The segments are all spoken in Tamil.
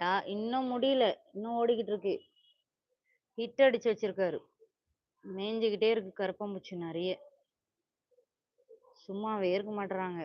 ஆ இன்னும் முடியல. இன்னும் ஓடிக்கிட்டு இருக்கு. ஹிட் அடிச்சு வச்சிருக்காரு. மேஞ்சுக்கிட்டே இருக்கு கருப்பம்பூச்சி நிறைய சும்மாவே இருக்க மாட்றாங்க.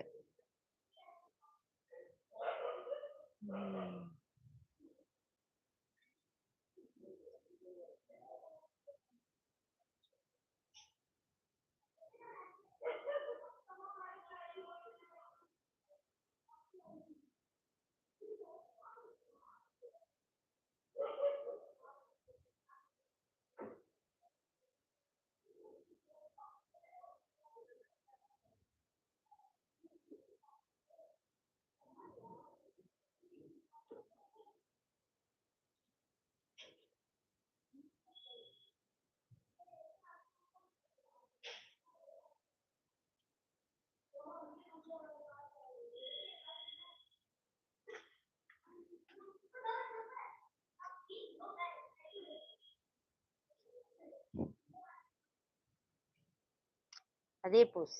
அதே போஸ்.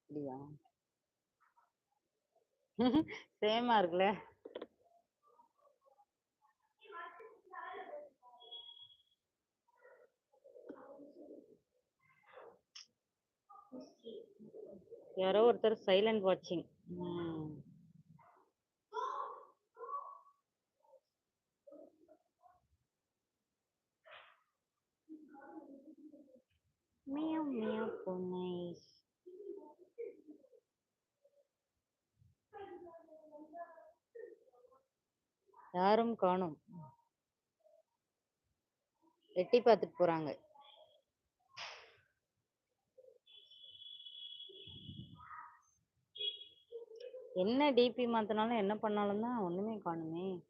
அப்படியா? சேமா இருக்குல்ல. யாரோ ஒருத்தர் சைலண்ட் வாட்சிங். ம். மியாவ் மியாவ் பூனை. யாரும் காணோம். எட்டி பார்த்துட்டு போறாங்க. என்ன டிபி மாத்துனாலும், என்ன பண்ணாலும் தான் ஒண்ணுமே காணுமே!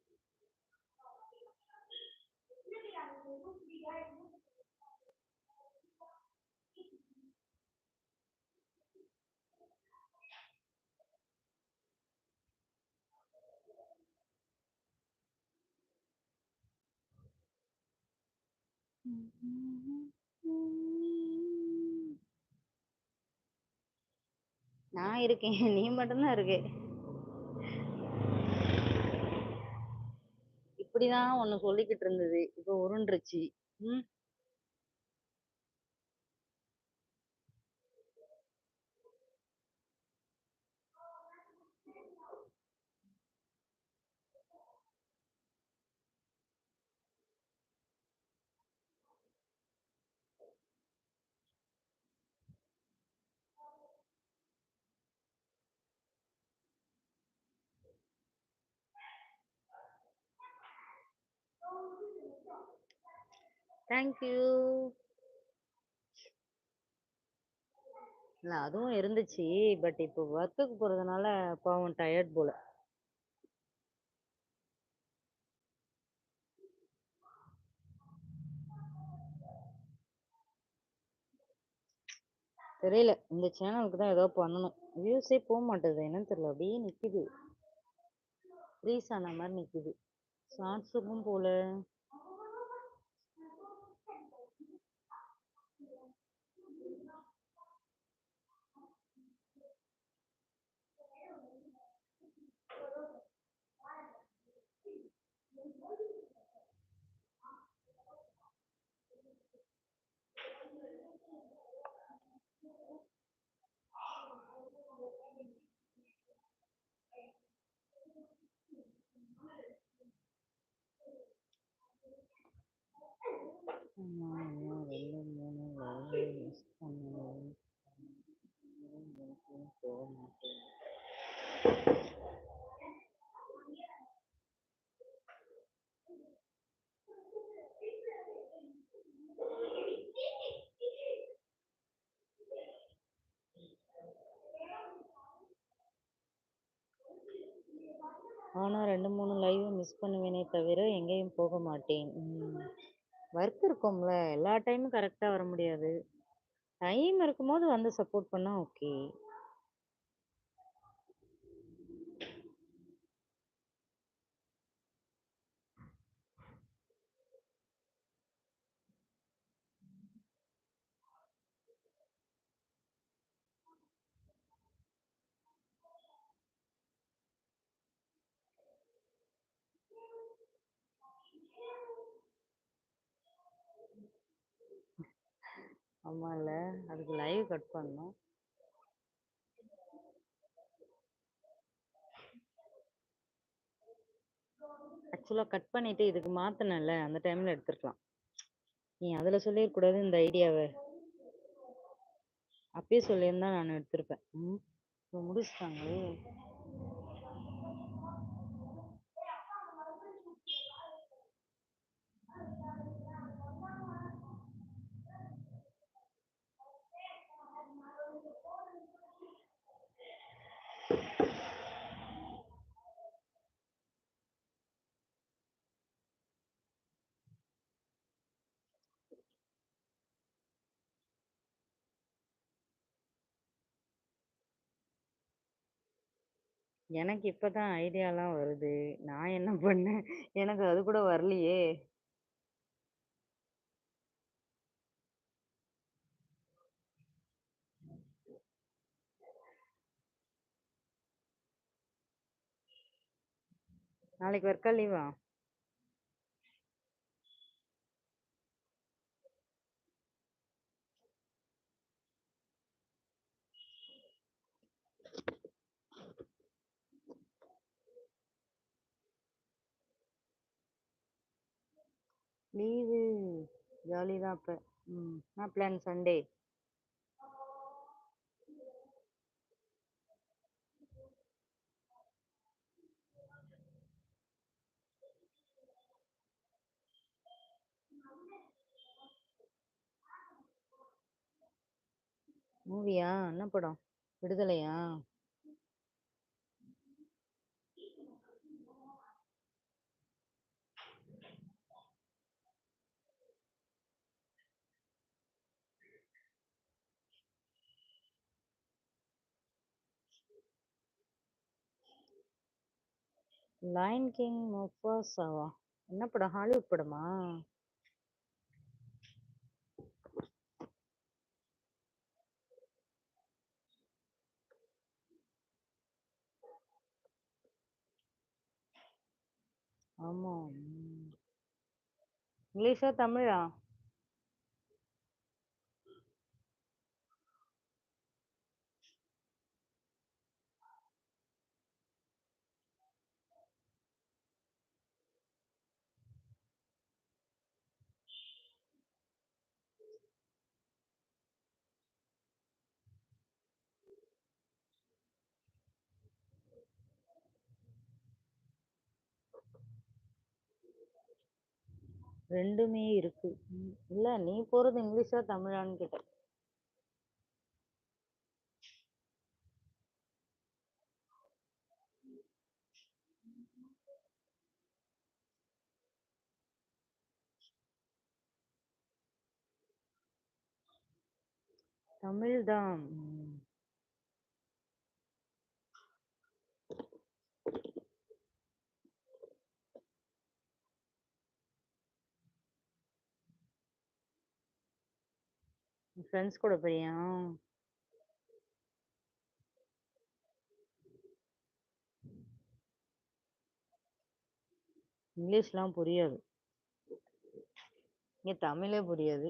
நான் இருக்கேன். நீ மட்டும் தான் இப்படிதான் ஒண்ணு சொல்லிக்கிட்டு இருந்தது. இப்ப உருண்டுருச்சு. உம் தேங்க் யூ. இல்லை அதுவும் இருந்துச்சு. பட் இப்போ ஒர்க்குக்கு போகிறதுனால பாவம் டயர்ட் போல. தெரியல. இந்த சேனலுக்கு தான் ஏதோ பண்ணணும். வியூஸே போக மாட்டேது. என்னன்னு தெரியல. அப்படியே நிற்கிது ஃப்ரீஸ் ஆன மாதிரி நிற்கிது ஷார்ட்ஸுக்கும் போல. ஆமா, இன்னும் 2, 3 லைவ் மிஸ் பண்ணுவேன். போக மாட்டேன். ஆனா 2, 3 லைவ் மிஸ் பண்ணுவேனே தவிர, எங்கேயும் போக மாட்டேன். ஒர்க் இருக்கும்ல. எல்லா டைமும் கரெக்டாக வர முடியாது. டைம் இருக்கும்போது வந்து சப்போர்ட் பண்ணால் ஓகே. ஆமால்ல. அதுக்கு லைவ் கட் பண்ணணும். ஆக்சுவலா கட் பண்ணிட்டு இதுக்கு மாற்றினல அந்த டைமில் எடுத்துருக்கலாம். நீ அதில் சொல்லியிருக்கூடாது இந்த ஐடியாவை அப்பயே சொல்லியிருந்தா நான் எடுத்திருப்பேன். ம். இப்ப முடிச்சுட்டாங்களே! எனக்கு இப்ப தான் ஐடியாலாம் வருது. நான் என்ன பண்ணேன்? எனக்கு அது கூட வரலையே! நாளைக்கு ஒர்க்கா? லீவா? லீவு ஜாலி தான் அப்ப. ம். என்ன பிளான் சண்டே? மூவியா? என்ன படம்? விடுதலையா? லயன் கிங் முஃபாசாவா? என்ன படம்? ஹாலிவுட் படமா? ஆமா. இங்கிலீஷா? தமிழா? ரெண்டுமே இருக்கு. இல்ல நீ போறது இங்கிலீஷா? தமிழான்னு கேட்ட தமிழ்தான் தான். ஃப்ரெண்ட்ஸ் கூட போறியா? இங்கிலீஷ்லாம் புரியாது. இங்கே தமிழே புரியாது.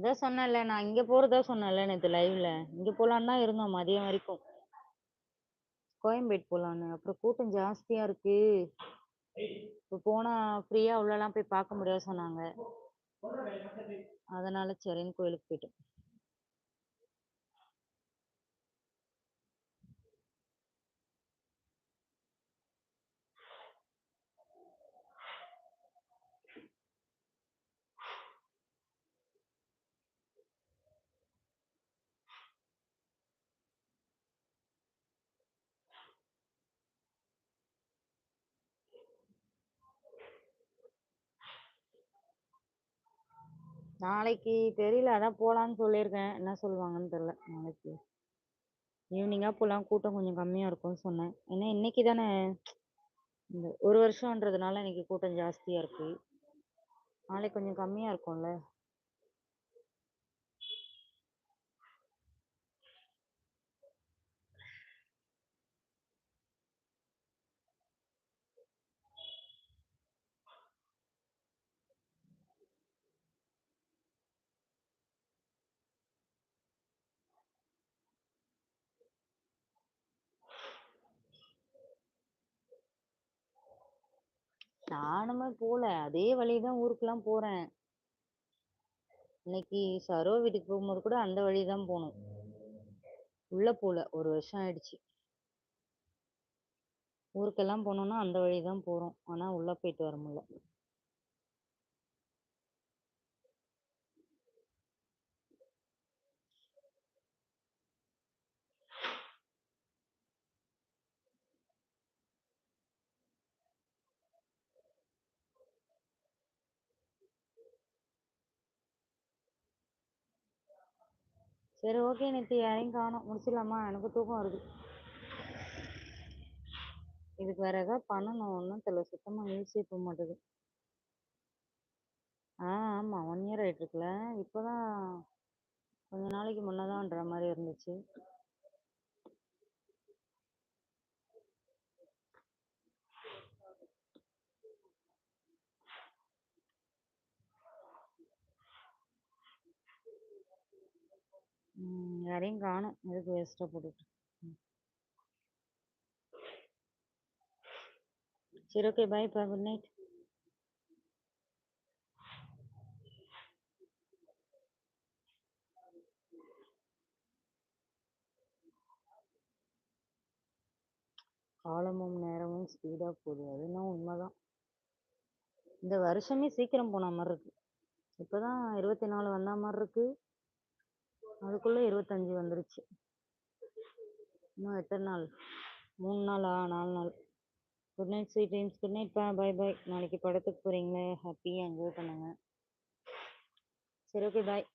அதான் சொன்னேன்ல, நான் இங்க போறதா சொன்னேன்ல நேத்து லைவ்ல. இங்க போலான்னு தான் இருந்தோம் மதியம் வரைக்கும். கோயம்பேடு போலான்னு. அப்புறம் கூட்டம் ஜாஸ்தியா இருக்கு. இப்ப போனா ஃப்ரீயா உள்ளலாம் போய் பார்க்க முடியாது சொன்னாங்க. அதனால சரின்னு கோயிலுக்கு போயிட்டோம். நாளைக்கு தெரியல அதான் போலான்னு சொல்லியிருக்கேன். என்ன சொல்லுவாங்கன்னு தெரியல நாளைக்கு. ஈவினிங்காக போகலாம் கூட்டம் கொஞ்சம் கம்மியாக இருக்கும்னு சொன்னேன். ஏன்னா இன்னைக்கு தானே இந்த ஒரு வருஷம்ன்றதுனால இன்னைக்கு கூட்டம் ஜாஸ்தியாக இருக்குது நாளைக்கு கொஞ்சம் கம்மியாக இருக்கும்ல. நானுமே போல. அதே வழிதான் ஊருக்குலாம் போறேன். இன்னைக்கு சரோ வீட்டுக்கு போகும்போது கூட அந்த வழிதான் போனோம் உள்ள போல. ஒரு வருஷம் ஆயிடுச்சு. ஊருக்கெல்லாம் போனோம்னா அந்த வழிதான் போறோம். ஆனா உள்ள போயிட்டு வர முடியல. சரி ஓகே நேத்து யாரையும் காணோம். முடிச்சிடலாமா? எனக்கு தூக்கம் வருது. இதுக்கு வேற ஏதாவது பண்ணணும். ஒன்றும் தெரியல. சுத்தமாக யூஸே போக மாட்டேது. ஆ ஆமாம் ஒன் இயர் ஆயிட்டு இருக்குல்ல. இப்பதான் கொஞ்ச நாளைக்கு முன்னதான்ற மாதிரி இருந்துச்சு. யாரையும் காணும். எதுக்கு வேஸ்டா போட்டுட்டு? சரி ஓகே பாய்ப்பா குட் நைட் காலமும் நேரமும் ஸ்பீடா போகுது. அது உண்மைதான். இந்த வருஷமே சீக்கிரம் போன மாதிரி இருக்கு. இப்பதான் இருபத்தி நாலு வந்த மாதிரி இருக்கு. அதுக்குள்ள இருபத்தஞ்சு வந்துருச்சு. இன்னும் எத்தனை நாள்? மூணு நாளா? நாலு நாள். Good night sweet dreams good night பா பாய் பாய் நாளைக்கு படத்துக்கு போறீங்களே? ஹாப்பியாக என்ஜாய் பண்ணுங்க. சரி ஓகே பாய்